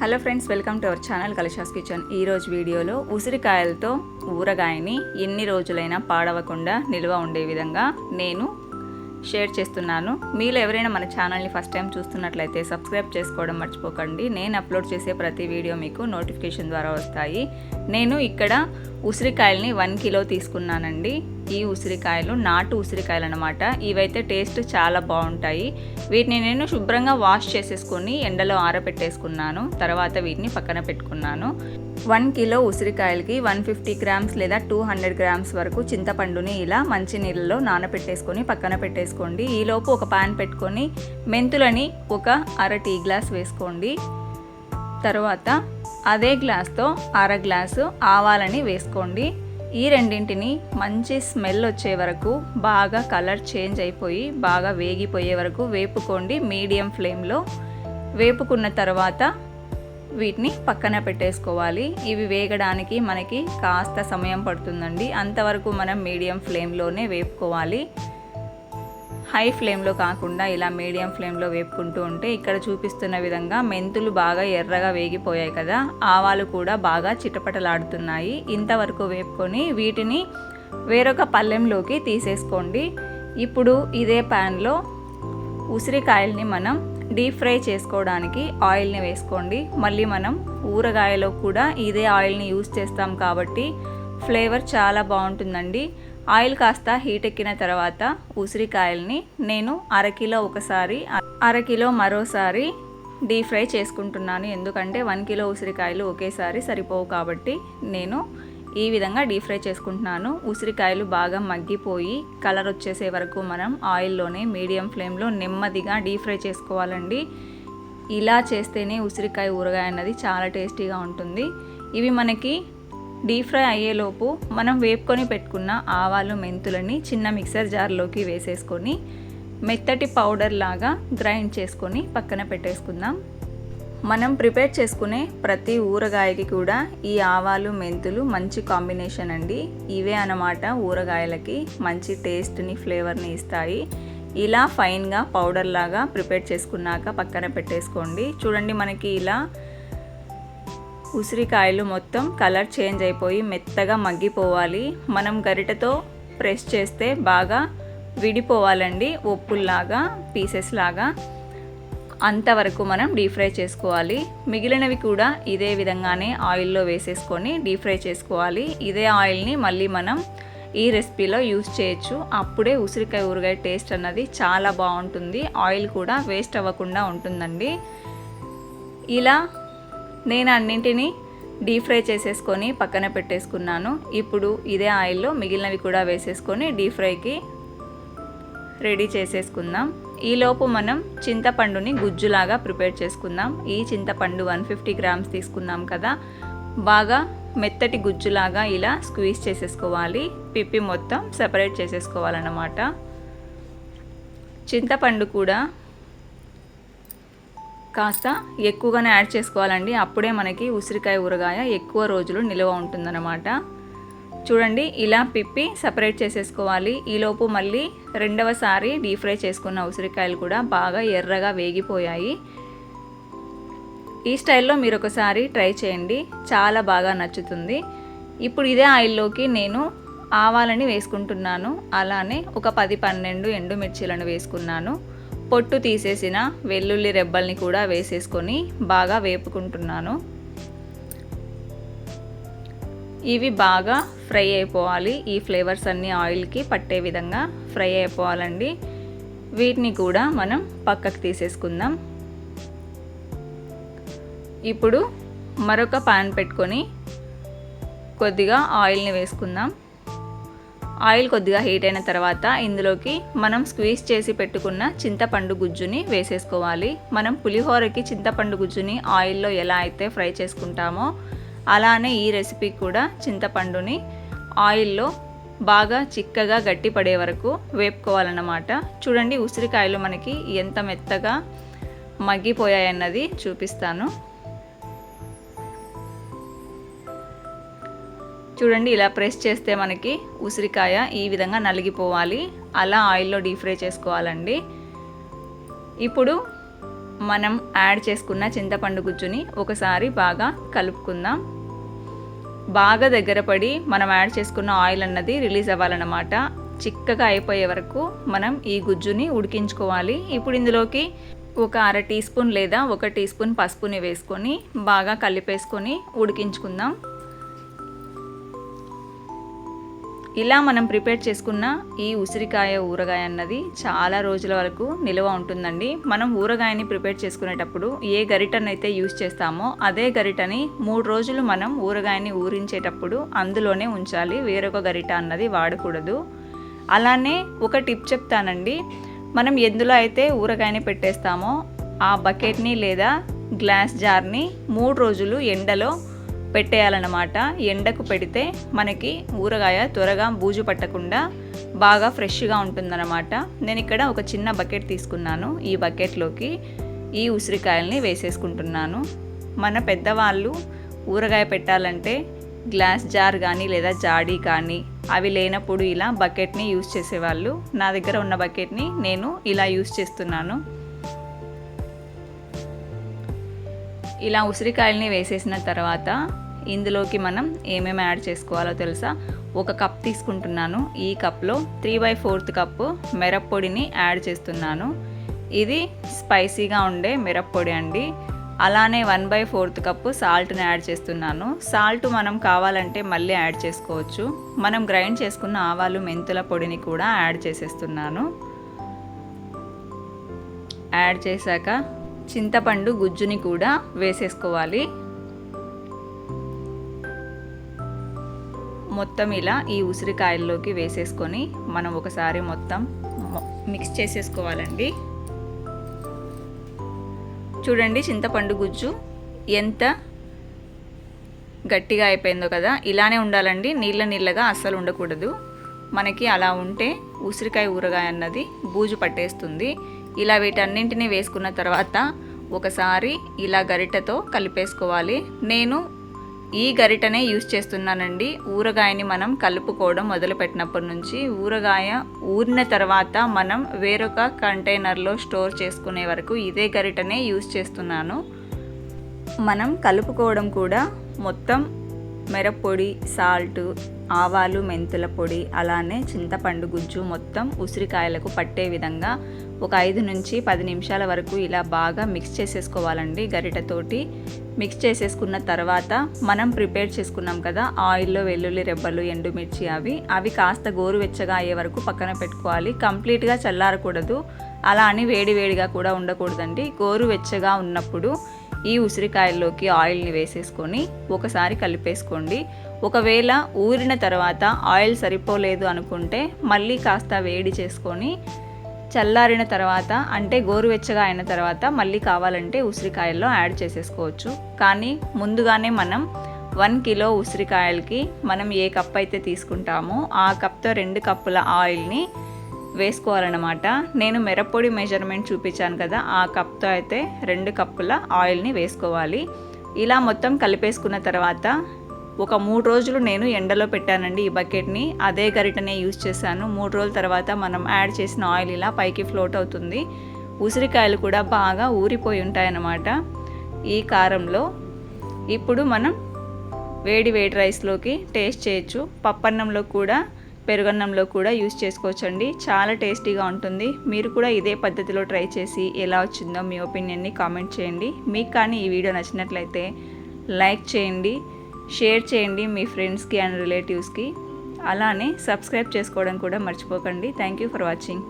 Hello friends welcome to our channel Kalisha's kitchen. ఈరోజు వీడియోలో ఉసిరికాయలతో ఊరగాయని ఎన్ని రోజులైనా పాడవకుండా నిల్వ ఉండే విధంగా నేను షేర్ చేస్తున్నాను. మీలో ఎవరైనా మన ఛానల్ని ఫస్ట్ టైం చూస్తున్నట్లయితే సబ్స్క్రైబ్ చేసుకోవడం మర్చిపోకండి. నేను అప్లోడ్ చేసే ప్రతి వీడియో మీకు నోటిఫికేషన్ ద్వారా వస్తాయి. నేను ఇక్కడ ఉసిరికాయల్ని వన్ కిలో తీసుకున్నానండి. ఈ ఉసిరికాయలు నాటు ఉసిరికాయలు అనమాట ఇవైతే టేస్ట్ చాలా బాగుంటాయి. వీటిని నేను శుభ్రంగా వాష్ చేసేసుకొని ఎండలో ఆరబెట్టేసుకున్నాను. తర్వాత వీటిని పక్కన పెట్టుకున్నాను. వన్ కిలో ఉసిరికాయలకి వన్ ఫిఫ్టీ గ్రామ్స్ లేదా టూ హండ్రెడ్ గ్రామ్స్ వరకు చింతపండుని ఇలా మంచి నీళ్ళలో నానబెట్టేసుకొని పక్కన పెట్టేసుకోండి. ఈలోపు ఒక పాన్ పెట్టుకొని మెంతులని ఒక అర టీ గ్లాస్ వేసుకోండి. తర్వాత అదే గ్లాస్తో అర గ్లాసు ఆవాలని వేసుకోండి. ఈ రెండింటిని మంచి స్మెల్ వచ్చే వరకు బాగా కలర్ చేంజ్ అయిపోయి బాగా వేగిపోయే వరకు వేపుకోండి మీడియం ఫ్లేమ్లో. వేపుకున్న తర్వాత వీటిని పక్కన పెట్టేసుకోవాలి. ఇవి వేగడానికి మనకి కాస్త సమయం పడుతుందండి. అంతవరకు మనం మీడియం ఫ్లేమ్లోనే వేపుకోవాలి. హై ఫ్లేమ్లో కాకుండా ఇలా మీడియం ఫ్లేమ్లో వేపుకుంటూ ఉంటే ఇక్కడ చూపిస్తున్న విధంగా మెంతులు బాగా ఎర్రగా వేగిపోయాయి కదా. ఆవాలు కూడా బాగా చిటపటలాడుతున్నాయి. ఇంతవరకు వేపుకొని వీటిని వేరొక పళ్ళెంలోకి తీసేసుకోండి. ఇప్పుడు ఇదే ప్యాన్లో ఉసిరికాయల్ని మనం డీప్ ఫ్రై చేసుకోవడానికి ఆయిల్ని వేసుకోండి. మళ్ళీ మనం ఊరగాయలో కూడా ఇదే ఆయిల్ని యూజ్ చేస్తాం కాబట్టి ఫ్లేవర్ చాలా బాగుంటుందండి. ఆయిల్ కాస్త హీట్ ఎక్కిన తర్వాత ఉసిరికాయల్ని నేను అరకిలో ఒకసారి అరకిలో మరోసారి డీప్ ఫ్రై చేసుకుంటున్నాను. ఎందుకంటే వన్ కిలో ఉసిరికాయలు ఒకేసారి సరిపోవు కాబట్టి నేను ఈ విధంగా డీప్ ఫ్రై చేసుకుంటున్నాను. ఉసిరికాయలు బాగా మగ్గిపోయి కలర్ వచ్చేసే వరకు మనం ఆయిల్లోనే మీడియం ఫ్లేమ్లో నెమ్మదిగా డీప్ ఫ్రై చేసుకోవాలండి. ఇలా చేస్తేనే ఉసిరికాయ ఊరగాయ అన్నది చాలా టేస్టీగా ఉంటుంది. ఇవి మనకి డీప్ ఫ్రై అయ్యేలోపు మనం వేపుకొని పెట్టుకున్న ఆవాలు మెంతులని చిన్న మిక్సర్ జార్లోకి వేసేసుకొని మెత్తటి పౌడర్ లాగా గ్రైండ్ చేసుకొని పక్కన పెట్టేసుకుందాం. మనం ప్రిపేర్ చేసుకునే ప్రతి ఊరగాయకి కూడా ఈ ఆవాలు మెంతులు మంచి కాంబినేషన్ అండి. ఇవే అన్నమాట ఊరగాయలకి మంచి టేస్ట్ని ఫ్లేవర్ని ఇస్తాయి. ఇలా ఫైన్గా పౌడర్ లాగా ప్రిపేర్ చేసుకున్నాక పక్కన పెట్టేసుకోండి. చూడండి మనకి ఇలా ఉసిరికాయలు మొత్తం కలర్ చేంజ్ అయిపోయి మెత్తగా మగ్గిపోవాలి. మనం గరిటతో ప్రెస్ చేస్తే బాగా విడిపోవాలండి. ఒప్పుల్లాగా పీసెస్ లాగా అంతవరకు మనం డీప్ ఫ్రై చేసుకోవాలి. మిగిలినవి కూడా ఇదే విధంగానే ఆయిల్లో వేసేసుకొని డీప్ ఫ్రై చేసుకోవాలి. ఇదే ఆయిల్ని మళ్ళీ మనం ఈ రెసిపీలో యూస్ చేయొచ్చు. అప్పుడే ఉసిరికాయ ఊరగాయ టేస్ట్ అన్నది చాలా బాగుంటుంది. ఆయిల్ కూడా వేస్ట్ అవ్వకుండా ఉంటుందండి. ఇలా నేను అన్నింటినీ డీప్ ఫ్రై చేసేసుకొని పక్కన పెట్టేసుకున్నాను. ఇప్పుడు ఇదే ఆయిల్లో మిగిలినవి కూడా వేసేసుకొని డీప్ ఫ్రైకి రెడీ చేసేసుకుందాం. ఈలోపు మనం చింతపండుని గుజ్జులాగా ప్రిపేర్ చేసుకుందాం. ఈ చింతపండు వన్ ఫిఫ్టీ గ్రామ్స్ తీసుకున్నాం కదా. బాగా మెత్తటి గుజ్జులాగా ఇలా స్క్వీజ్ చేసేసుకోవాలి. పిప్పి మొత్తం సెపరేట్ చేసేసుకోవాలన్నమాట. చింతపండు కూడా కాస్త ఎక్కువగానే యాడ్ చేసుకోవాలండి. అప్పుడే మనకి ఉసిరికాయ ఊరగాయ ఎక్కువ రోజులు నిల్వ ఉంటుందన్నమాట. చూడండి ఇలా పిప్పి సపరేట్ చేసేసుకోవాలి. ఈలోపు మళ్ళీ రెండవసారి డీప్ ఫ్రై చేసుకున్న ఉసిరికాయలు కూడా బాగా ఎర్రగా వేగిపోయాయి. ఈ స్టైల్లో మీరు ఒకసారి ట్రై చేయండి. చాలా బాగా నచ్చుతుంది. ఇప్పుడు ఇదే ఆయిల్లోకి నేను ఆవాలని వేసుకుంటున్నాను. అలానే ఒక పది పన్నెండు ఎండుమిర్చీలను వేసుకున్నాను. పొట్టు తీసేసిన వెల్లుల్లి రెబ్బల్ని కూడా వేసేసుకొని బాగా వేపుకుంటున్నాను. ఇవి బాగా ఫ్రై అయిపోవాలి. ఈ ఫ్లేవర్స్ అన్నీ ఆయిల్కి పట్టే విధంగా ఫ్రై అయిపోవాలండి. వీటిని కూడా మనం పక్కకు తీసేసుకుందాం. ఇప్పుడు మరొక పాన్ పెట్టుకొని కొద్దిగా ఆయిల్ని వేసుకుందాం. ఆయిల్ కొద్దిగా హీట్ అయిన తర్వాత ఇందులోకి మనం స్క్వీజ్ చేసి పెట్టుకున్న చింతపండు గుజ్జుని వేసేసుకోవాలి. మనం పులిహోరకి చింతపండు గుజ్జుని ఆయిల్లో ఎలా అయితే ఫ్రై చేసుకుంటామో అలానే ఈ రెసిపీ కూడా చింతపండుని ఆయిల్లో బాగా చిక్కగా గట్టిపడే వరకు వేపుకోవాలన్నమాట. చూడండి ఉసిరికాయలు మనకి ఎంత మెత్తగా మగ్గిపోయాయన్నది చూపిస్తాను. చూడండి ఇలా ప్రెస్ చేస్తే మనకి ఉసిరికాయ ఈ విధంగా నలిగిపోవాలి. అలా ఆయిల్లో డీప్ ఫ్రై చేసుకోవాలండి. ఇప్పుడు మనం యాడ్ చేసుకున్న చింతపండు గుజ్జుని ఒకసారి బాగా కలుపుకుందాం. బాగా దగ్గర పడి మనం యాడ్ చేసుకున్న ఆయిల్ అన్నది రిలీజ్ అవ్వాలన్నమాట. చిక్కగా అయిపోయే వరకు మనం ఈ గుజ్జుని ఉడికించుకోవాలి. ఇప్పుడు ఇందులోకి ఒక అర టీ స్పూన్ లేదా ఒక టీ స్పూన్ పసుపుని వేసుకొని బాగా కలిపేసుకొని ఉడికించుకుందాం. ఇలా మనం ప్రిపేర్ చేసుకున్న ఈ ఉసిరికాయ ఊరగాయ అన్నది చాలా రోజుల వరకు నిల్వ ఉంటుందండి. మనం ఊరగాయని ప్రిపేర్ చేసుకునేటప్పుడు ఏ గరిటనైతే యూస్ చేస్తామో అదే గరిటని మూడు రోజులు మనం ఊరగాయని ఊరించేటప్పుడు అందులోనే ఉంచాలి. వేరొక గరిట అన్నది వాడకూడదు. అలానే ఒక టిప్ చెప్తానండి. మనం ఎందులో అయితే ఊరగాయని పెట్టేస్తామో ఆ బకెట్ని లేదా గ్లాస్ జార్ని మూడు రోజులు ఎండలో పెట్టేయాలన్నమాట. ఎండకు పెడితే మనకి ఊరగాయ త్వరగా బూజు పట్టకుండా బాగా ఫ్రెష్గా ఉంటుందన్నమాట. నేను ఇక్కడ ఒక చిన్న బకెట్ తీసుకున్నాను. ఈ బకెట్లోకి ఈ ఉసిరికాయల్ని వేసేసుకుంటున్నాను. మన పెద్దవాళ్ళు ఊరగాయ పెట్టాలంటే గ్లాస్ జార్ కానీ లేదా జాడీ కానీ అవి లేనప్పుడు ఇలా బకెట్ని యూస్ చేసేవాళ్ళు. నా దగ్గర ఉన్న బకెట్ని నేను ఇలా యూస్ చేస్తున్నాను. ఇలా ఉసిరికాయల్ని వేసేసిన తర్వాత ఇందులోకి మనం ఏమేమి యాడ్ చేసుకోవాలో తెలుసా? ఒక కప్ తీసుకుంటున్నాను. ఈ కప్లో త్రీ బై ఫోర్త్ కప్పు మిరప్పొడిని యాడ్ చేస్తున్నాను. ఇది స్పైసీగా ఉండే మిరప్పొడి అండి. అలానే వన్ బై ఫోర్త్ కప్పు సాల్ట్ని యాడ్ చేస్తున్నాను. సాల్ట్ మనం కావాలంటే మళ్ళీ యాడ్ చేసుకోవచ్చు. మనం గ్రైండ్ చేసుకున్న ఆవాలు మెంతుల పొడిని కూడా యాడ్ చేసేస్తున్నాను. యాడ్ చేశాక చింతపండు గుజ్జుని కూడా వేసేసుకోవాలి. మొత్తం ఇలా ఈ ఉసిరికాయల్లోకి వేసేసుకొని మనం ఒకసారి మొత్తం మిక్స్ చేసేసుకోవాలండి. చూడండి చింతపండు గుజ్జు ఎంత గట్టిగా అయిపోయిందో కదా ఇలానే ఉండాలండి. నీళ్ళ నీళ్ళగా అస్సలు ఉండకూడదు. మనకి అలా ఉంటే ఉసిరికాయ ఊరగాయ అన్నది బూజు పట్టేస్తుంది. ఇలా వీటన్నింటినీ వేసుకున్న తర్వాత ఒకసారి ఇలా గరిటతో కలిపేసుకోవాలి. నేను ఈ గరిటనే యూస్ చేస్తున్నానండి. ఊరగాయని మనం కలుపుకోవడం మొదలుపెట్టినప్పటి నుంచి ఊరగాయ ఊరిన తర్వాత మనం వేరొక కంటైనర్లో స్టోర్ చేసుకునే వరకు ఇదే గరిటనే యూస్ చేస్తున్నాను. మనం కలుపుకోవడం కూడా మొత్తం మిరప్పొడి సాల్ట్ ఆవాలు మెంతుల పొడి అలానే చింతపండు గుజ్జు మొత్తం ఉసిరికాయలకు పట్టే విధంగా ఒక ఐదు నుంచి పది నిమిషాల వరకు ఇలా బాగా మిక్స్ చేసేసుకోవాలండి గరిటతోటి. మిక్స్ చేసేసుకున్న తర్వాత మనం ప్రిపేర్ చేసుకున్నాం కదా ఆయిల్లో వెల్లుల్లి రెబ్బలు ఎండుమిర్చి అవి. అవి కాస్త గోరువెచ్చగా అయ్యే వరకు పక్కన పెట్టుకోవాలి. కంప్లీట్గా చల్లారకూడదు. అలా అని వేడివేడిగా కూడా ఉండకూడదండి. గోరువెచ్చగా ఉన్నప్పుడు ఈ ఉసిరికాయల్లోకి ఆయిల్ని వేసేసుకొని ఒకసారి కలిపేసుకోండి. ఒకవేళ ఊరిన తర్వాత ఆయిల్ సరిపోలేదు అనుకుంటే మళ్ళీ కాస్త వేడి చేసుకొని చల్లారిన తర్వాత అంటే గోరువెచ్చగా అయిన తర్వాత మళ్ళీ కావాలంటే ఉసిరికాయల్లో యాడ్ చేసేసుకోవచ్చు. కానీ ముందుగానే మనం వన్ కిలో ఉసిరికాయలకి మనం ఏ కప్ అయితే తీసుకుంటామో ఆ కప్తో రెండు కప్పుల ఆయిల్ని వేసుకోవాలన్నమాట. నేను మిరప్పొడి మెజర్మెంట్ చూపించాను కదా ఆ కప్తో అయితే రెండు కప్పుల ఆయిల్ని వేసుకోవాలి. ఇలా మొత్తం కలిపేసుకున్న తర్వాత ఒక మూడు రోజులు నేను ఎండలో పెట్టానండి ఈ బకెట్ని. అదే గరిటనే యూజ్ చేశాను. మూడు రోజుల తర్వాత మనం యాడ్ చేసిన ఆయిల్ ఇలా పైకి ఫ్లోట్ అవుతుంది. ఉసిరికాయలు కూడా బాగా ఊరిపోయి ఉంటాయన్నమాట ఈ కారంలో. ఇప్పుడు మనం వేడి వేడి రైస్లోకి టేస్ట్ చేయొచ్చు. పప్పన్నంలో కూడా పెరుగన్నంలో కూడా యూస్ చేసుకోవచ్చండి. చాలా టేస్టీగా ఉంటుంది. మీరు కూడా ఇదే పద్ధతిలో ట్రై చేసి ఎలా వచ్చిందో మీ ఒపీనియన్ని కామెంట్ చేయండి. మీకు కానీ ఈ వీడియో నచ్చినట్లయితే లైక్ చేయండి. షేర్ చేయండి మీ ఫ్రెండ్స్కి అండ్ రిలేటివ్స్కి. అలానే సబ్స్క్రైబ్ చేసుకోవడం కూడా మర్చిపోకండి. Thank you for watching.